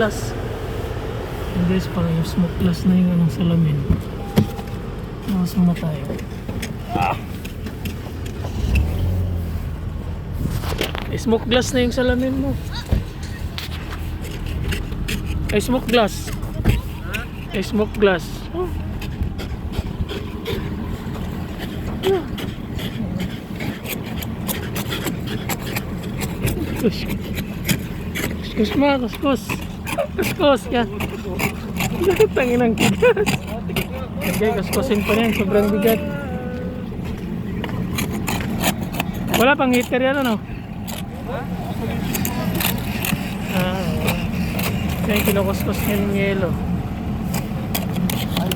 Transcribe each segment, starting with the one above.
glass. Yung guys, parang yung smoke glass na yung anong salamin. Nakas muna tayo. Eh, smoke glass na yung salamin mo. Ay, smoke glass. Ay, smoke glass. Oh. Kus. Kus ma, kuskus. Kuskus, yan. Tangin ang kigas. Okay, kuskusin pa rin. Sobrang bigat. Wala pang heater yan, ano? Ah. Kaya kinukuskus niya ng yelo.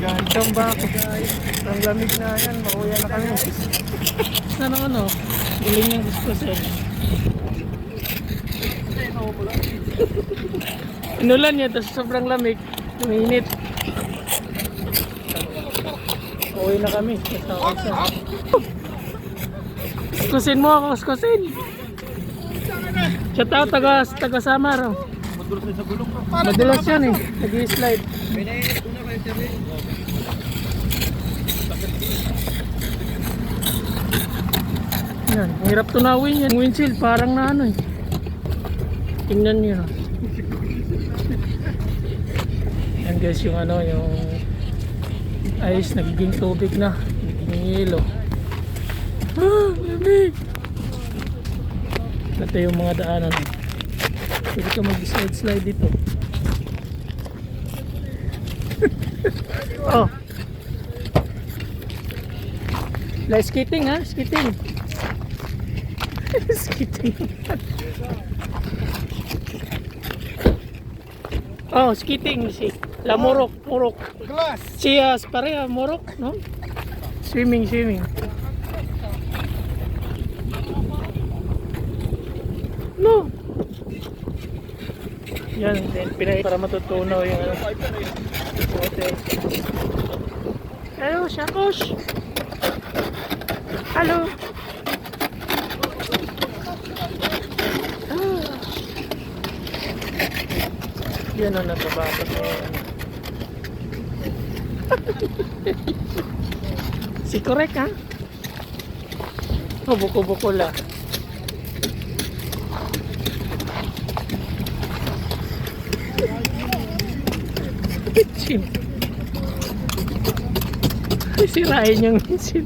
Itong bako guys. Ang lamig na yan. Makuya na kami. Ano ano? Galing yung kuskusin. Inulan niya, tapos sobrang lamig. Uminit. Uwi na kami. Kuskusin mo ako, kuskusin. Shout out, taga, taga Samar. Oh. Madulas yan eh. Nag-slide. Yan, hirap tunawin yan. Windshield parang na ano eh. Tingnan niyo. Yan guys yung ano, yung ice nagiging tubig na. Nagiging yelo. Ah, lamig! Ito yung mga daanan. Pwede ka mag-slide-slide dito. oh. Like skating ha? Skating. skating. Oh, skating si La Morok, Morok. Glass. Siya pareha Morok, no? Swimming, swimming. No. Yan, then pinay para matutunaw yung ano. Hello, Shakosh. Hello. Yan ang nababasa ko. si Korek ha? Oh, buko-buko lang. Sirain yung chin.